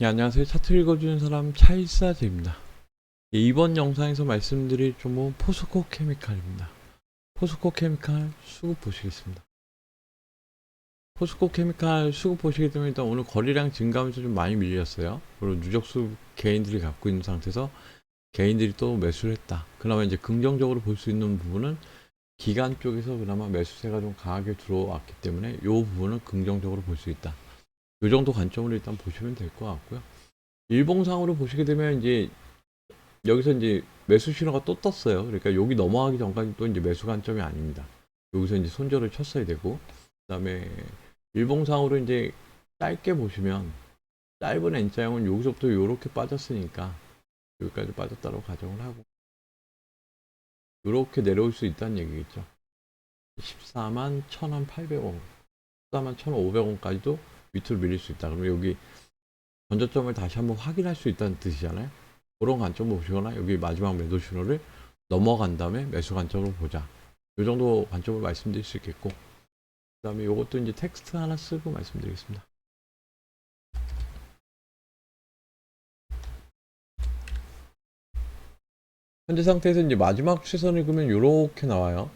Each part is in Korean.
네, 안녕하세요. 차트 읽어주는 사람 차일사제입니다. 예, 이번 영상에서 말씀드릴 종목은 포스코 케미칼입니다. 포스코 케미칼 수급 보시겠습니다. 포스코 케미칼 수급 보시게 되면 일단 오늘 거래량 증가하면서 좀 많이 밀렸어요. 그리고 누적수 개인들이 갖고 있는 상태에서 개인들이 또 매수를 했다. 그나마 이제 긍정적으로 볼 수 있는 부분은 기간 쪽에서 그나마 매수세가 좀 강하게 들어왔기 때문에 이 부분은 긍정적으로 볼 수 있다. 이 정도 관점으로 일단 보시면 될 것 같고요. 일봉상으로 보시게 되면 이제 여기서 이제 매수 신호가 또 떴어요. 그러니까 여기 넘어가기 전까지 또 이제 매수 관점이 아닙니다. 여기서 이제 손절을 쳤어야 되고, 그다음에 일봉상으로 이제 짧게 보시면 짧은 N자형은 여기서부터 이렇게 빠졌으니까 여기까지 빠졌다고 가정을 하고 이렇게 내려올 수 있다는 얘기겠죠. 14만 1,800원, 14만 1,500원까지도 밑으로 밀릴 수 있다. 그러면 여기 전저점을 다시 한번 확인할 수 있다는 뜻이잖아요. 그런 관점 보시거나 여기 마지막 매도 신호를 넘어간 다음에 매수 관점으로 보자. 이 정도 관점을 말씀드릴 수 있겠고, 그 다음에 이것도 이제 텍스트 하나 쓰고 말씀드리겠습니다. 현재 상태에서 이제 마지막 추세선을 그으면 이렇게 나와요.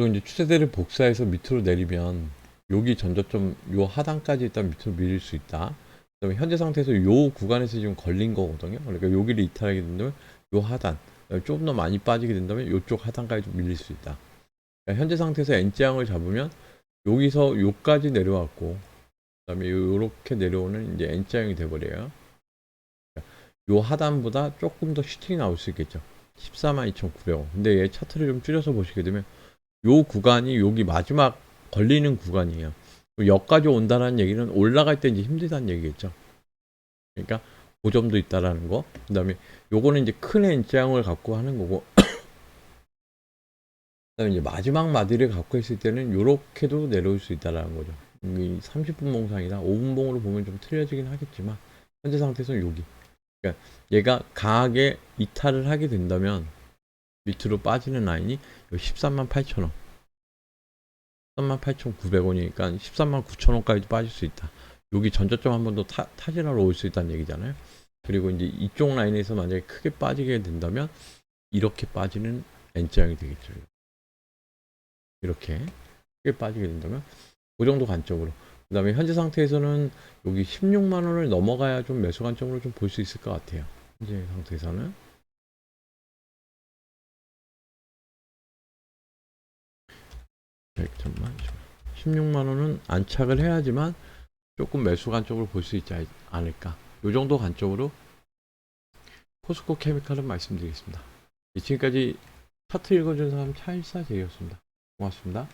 그리고 이제 추세대를 복사해서 밑으로 내리면 여기 전저점 요 하단까지 일단 밑으로 밀릴 수 있다. 그다음에 현재 상태에서 요 구간에서 지금 걸린 거거든요. 그러니까 여기를 이탈하게 된다면 요 하단 조금 더 많이 빠지게 된다면 요쪽 하단까지 좀 밀릴 수 있다. 그러니까 현재 상태에서 N자형을 잡으면 여기서 요까지 내려왔고 그다음에 요렇게 내려오는 이제 N자형이 돼버려요. 요 하단보다 조금 더 슈팅이 나올 수 있겠죠. 142,900원. 근데 얘 차트를 좀 줄여서 보시게 되면 요 구간이 여기 마지막 걸리는 구간이에요. 여기까지 온다는 얘기는 올라갈 때 이제 힘들다는 얘기겠죠. 그러니까 그 점도 있다라는 거. 그 다음에 요거는 이제 큰 N장을 갖고 하는 거고. 그 다음에 이제 마지막 마디를 갖고 있을 때는 요렇게도 내려올 수 있다라는 거죠. 이 30분 봉상이다. 5분 봉으로 보면 좀 틀려지긴 하겠지만 현재 상태에서는 여기. 그러니까 얘가 강하게 이탈을 하게 된다면 밑으로 빠지는 라인이 13만 8천 원. 13만 8,900원이니까 13만 9천 원까지도 빠질 수 있다. 여기 전저점 한 번 더 타진하러 올 수 있다는 얘기잖아요. 그리고 이제 이쪽 라인에서 만약에 크게 빠지게 된다면 이렇게 빠지는 N자형이 되겠죠. 이렇게 크게 빠지게 된다면 그 정도 관점으로. 그 다음에 현재 상태에서는 여기 16만 원을 넘어가야 좀 매수 관점으로 좀 볼 수 있을 것 같아요. 현재 상태에서는. 잠깐만 16만 원은 안착을 해야지만 조금 매수 관점으로 볼 수 있지 않을까. 이 정도 관점으로 포스코 케미칼은 말씀드리겠습니다. 지금까지 차트 읽어준 사람 차일사제였습니다. 고맙습니다.